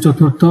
চতুর্থ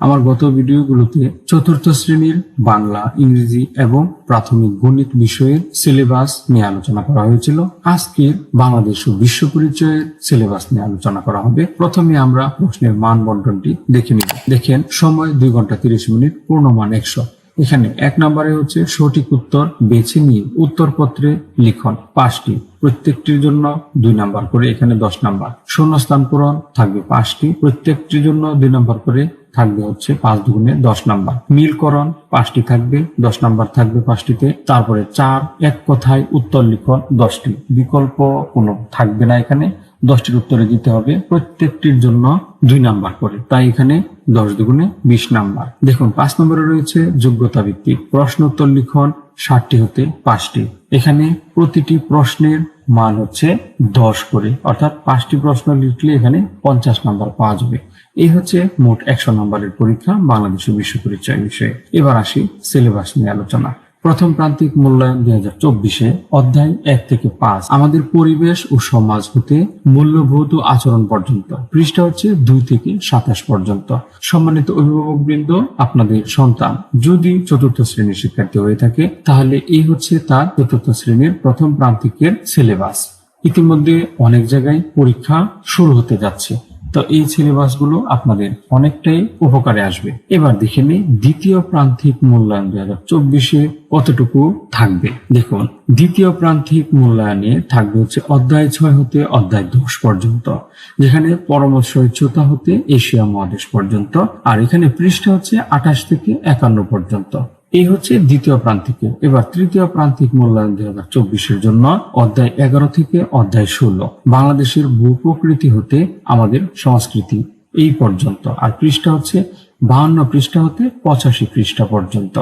আমার গত ভিডিওগুলোতে চতুর্থ শ্রেণির বাংলা, ইংরেজি এবং প্রাথমিক গণিত বিষয়ের সিলেবাস নিয়ে আলোচনা করা হয়েছিল। আজকের বাংলাদেশ ও বিশ্ব পরিচয়ের সিলেবাস নিয়ে আলোচনা করা হবে। প্রথমে আমরা প্রশ্নের মান বন্টনটি দেখে নিব। দেখেন, সময় দুই ঘণ্টা তিরিশ মিনিট, পূর্ণমান একশো। এখানে এক নম্বরে হচ্ছে সঠিক উত্তর বেছে নিয়ে উত্তরপত্রে লিখন পাঁচটি। প্রত্যেকটির জন্য দুই নাম্বার করে এখানে দশ নাম্বার। শূন্যস্থান পূরণ থাকবে পাঁচটি। প্রত্যেকটির জন্য দুই নাম্বার করে থাকবে হচ্ছে পাঁচ দুগুণে দশ নাম্বার। মিলকরণ পাঁচটি থাকবে, দশ নাম্বার থাকবে পাঁচটিতে। তারপরে চার, এক কথায় উত্তর লিখন দশটি। বিকল্প কোনো থাকবে না এখানে। দশটির উত্তরে দিতে হবে। প্রত্যেকটির জন্য দুই নাম্বার করে। তাই এখানে দশ দুগুণে বিশ নাম্বার। দেখুন, পাঁচ নম্বরে রয়েছে যোগ্যতা ভিত্তিক। প্রশ্ন উত্তর লিখন ষাটটি হতে পাঁচটি। এখানে প্রতিটি প্রশ্নের মান হচ্ছে দশ করে। অর্থাৎ পাঁচটি প্রশ্ন লিখলে এখানে পঞ্চাশ নাম্বার পাওয়া যাবে। এই হচ্ছে মোট একশো নম্বরের পরীক্ষা বাংলাদেশের বিশ্ব পরিচয় বিষয়ে। এবার আসি সিলেবাস নিয়ে আলোচনা। প্রথম প্রান্তিক মূল্যায়ন দুই হাজার চব্বিশে অধ্যায় এক থেকে পাঁচ। আমাদের পরিবেশ ও সমাজ হতে মূল্যবোধ ও আচরণ পর্যন্ত। পৃষ্ঠা হচ্ছে দুই থেকে সাতাশ পর্যন্ত। সম্মানিত অভিভাবক বৃন্দ আপনাদের সন্তান, যদি চতুর্থ শ্রেণির শিক্ষার্থী হয়ে থাকে, তাহলে এই হচ্ছে তার চতুর্থ শ্রেণির প্রথম প্রান্তিকের সিলেবাস। ইতিমধ্যে অনেক জায়গায় পরীক্ষা শুরু হতে যাচ্ছে। তো এই সিলেবাসগুলো আপনাদের অনেকটাই উপকারে আসবে। এবার দেখে নিই দ্বিতীয় প্রান্তিক মূল্যায়ন দুই হাজার চব্বিশে কতটুকু থাকবে। দেখুন, দ্বিতীয় প্রান্তিক মূল্যায়নে থাকবে হচ্ছে অধ্যায় ছয় হতে অধ্যায় দশ পর্যন্ত, যেখানে পরামর্শ ইচ্ছতা হতে এশিয়া মহাদেশ পর্যন্ত, আর এখানে পৃষ্ঠা হচ্ছে আঠাশ থেকে একান্ন পর্যন্ত। এই হচ্ছে দ্বিতীয় প্রান্তিকে এবার তৃতীয় প্রান্তিক মূল্যায়ন দুই হাজার চব্বিশের জন্য অধ্যায় এগারো থেকে অধ্যায় ষোলো। বাংলাদেশের ভূপ্রকৃতি হতে আমাদের সংস্কৃতি এই পর্যন্ত। আর পৃষ্ঠা হচ্ছে বাহান্ন পৃষ্ঠা হতে পঁচাশি পৃষ্ঠা পর্যন্ত।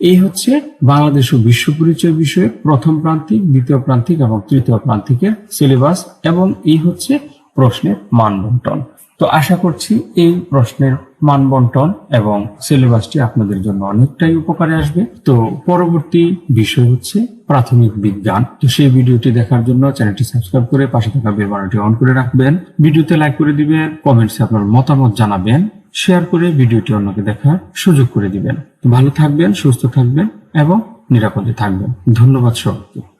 এই হচ্ছে বাংলাদেশ ও বিশ্ব পরিচয় বিষয়ে প্রথম প্রান্তিক, দ্বিতীয় প্রান্তিক এবং তৃতীয় প্রান্তিকের সিলেবাস এবং এই হচ্ছে প্রশ্নের মান বন্টন তো আশা করছি এই প্রশ্নের মান বন্টন এবং সিলেবাসটি আপনাদের জন্য অনেকটাই উপকারে আসবে। তো পরবর্তী বিষয় হচ্ছে প্রাথমিক বিজ্ঞান। তো সেই ভিডিওটি দেখার জন্য চ্যানেলটি সাবস্ক্রাইব করে পাশে থাকা বেল অন করে রাখবেন। ভিডিওতে লাইক করে দিবেন, কমেন্টসে আপনার মতামত জানাবেন, শেয়ার করে ভিডিওটি অন্যকে দেখার সুযোগ করে দিবেন। ভালো থাকবেন, সুস্থ থাকবেন এবং নিরাপদে থাকবেন। ধন্যবাদ সবাইকে।